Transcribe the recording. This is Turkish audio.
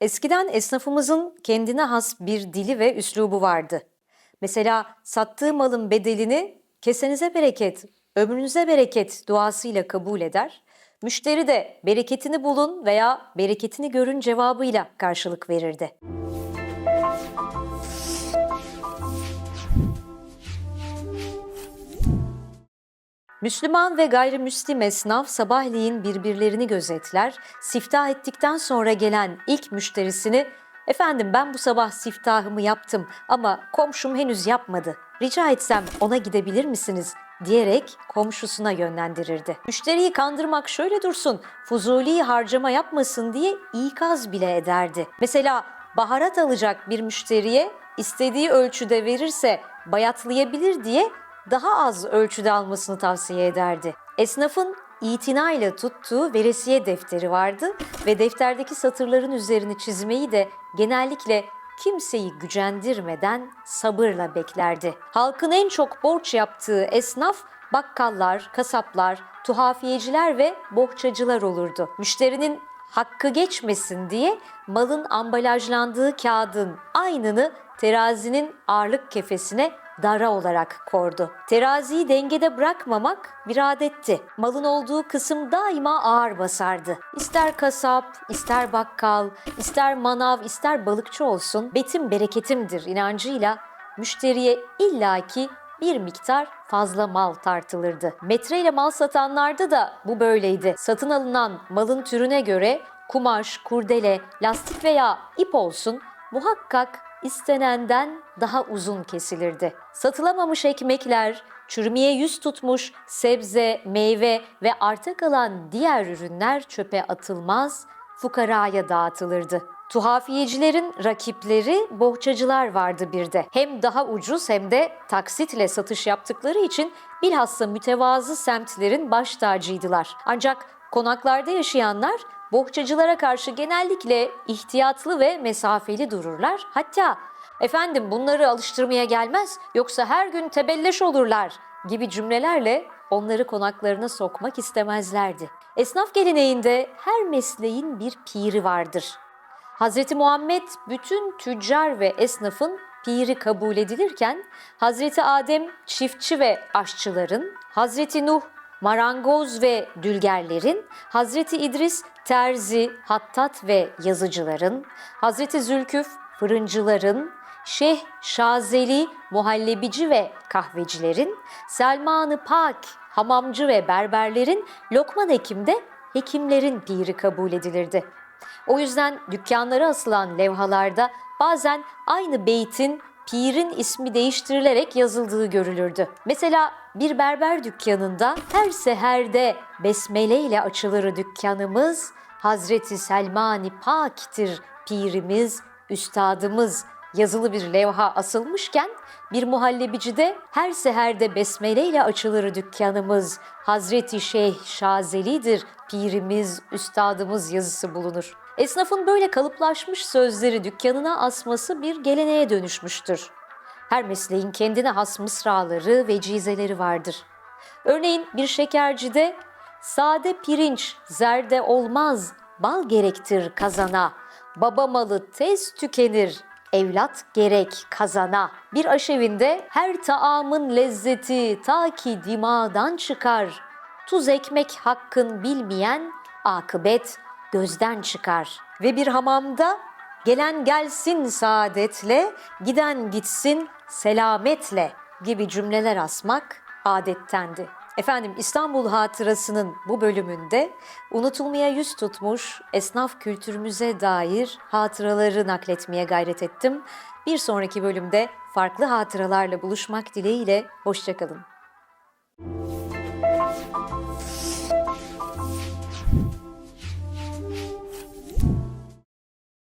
Eskiden esnafımızın kendine has bir dili ve üslubu vardı. Mesela sattığı malın bedelini kesenize bereket, ömrünüze bereket duasıyla kabul eder. Müşteri de bereketini bulun veya bereketini görün cevabıyla karşılık verirdi. Müslüman ve gayrimüslim esnaf sabahleyin birbirlerini gözetler, siftah ettikten sonra gelen ilk müşterisini ''Efendim ben bu sabah siftahımı yaptım ama komşum henüz yapmadı. Rica etsem ona gidebilir misiniz?'' diyerek komşusuna yönlendirirdi. Müşteriyi kandırmak şöyle dursun, fuzuli harcama yapmasın diye ikaz bile ederdi. Mesela baharat alacak bir müşteriye istediği ölçüde verirse bayatlayabilir diye daha az ölçüde almasını tavsiye ederdi. Esnafın itinayla tuttuğu veresiye defteri vardı ve defterdeki satırların üzerini çizmeyi de genellikle kimseyi gücendirmeden sabırla beklerdi. Halkın en çok borç yaptığı esnaf bakkallar, kasaplar, tuhafiyeciler ve bohçacılar olurdu. Müşterinin hakkı geçmesin diye malın ambalajlandığı kağıdın aynını terazinin ağırlık kefesine dara olarak kordu. Teraziyi dengede bırakmamak bir adetti. Malın olduğu kısım daima ağır basardı. İster kasap, ister bakkal, ister manav, ister balıkçı olsun betim bereketimdir inancıyla müşteriye illaki bir miktar fazla mal tartılırdı. Metreyle mal satanlarda da bu böyleydi. Satın alınan malın türüne göre kumaş, kurdele, lastik veya ip olsun muhakkak istenenden daha uzun kesilirdi. Satılamamış ekmekler, çürümeye yüz tutmuş sebze, meyve ve arta kalan diğer ürünler çöpe atılmaz, fukaraya dağıtılırdı. Tuhafiyecilerin rakipleri bohçacılar vardı bir de. Hem daha ucuz hem de taksitle satış yaptıkları için bilhassa mütevazı semtlerin baş tacıydılar. Ancak konaklarda yaşayanlar bohçacılara karşı genellikle ihtiyatlı ve mesafeli dururlar. Hatta efendim bunları alıştırmaya gelmez yoksa her gün tebelleş olurlar gibi cümlelerle onları konaklarına sokmak istemezlerdi. Esnaf geleneğinde her mesleğin bir piri vardır. Hz. Muhammed bütün tüccar ve esnafın piri kabul edilirken Hz. Adem çiftçi ve aşçıların, Hz. Nuh marangoz ve dülgerlerin, Hz. İdris terzi, hattat ve yazıcıların, Hz. Zülküf fırıncıların, Şeyh Şazeli muhallebici ve kahvecilerin, Selman-ı Pak hamamcı ve berberlerin, Lokman Hekim de hekimlerin piri kabul edilirdi. O yüzden dükkanlara asılan levhalarda bazen aynı beytin pirin ismi değiştirilerek yazıldığı görülürdü. Mesela bir berber dükkanında her seherde besmele ile açılır dükkanımız, Hazreti Selmani Pak'tir pirimiz, üstadımız yazılı bir levha asılmışken bir muhallebicide her seherde besmele ile açılır dükkanımız, Hazreti Şeyh Şazeli'dir pirimiz, üstadımız yazısı bulunur. Esnafın böyle kalıplaşmış sözleri dükkanına asması bir geleneğe dönüşmüştür. Her mesleğin kendine has mısraları ve cizeleri vardır. Örneğin bir şekercide sade pirinç zerde olmaz, bal gerektir kazana. Baba malı tez tükenir, evlat gerek kazana. Bir aşevinde her taamın lezzeti ta ki dimadan çıkar. Tuz ekmek hakkın bilmeyen akıbet gözden çıkar. Ve bir hamamda gelen gelsin saadetle, giden gitsin selametle gibi cümleler asmak adettendi. Efendim İstanbul Hatırası'nın bu bölümünde unutulmaya yüz tutmuş esnaf kültürümüze dair hatıraları nakletmeye gayret ettim. Bir sonraki bölümde farklı hatıralarla buluşmak dileğiyle hoşçakalın.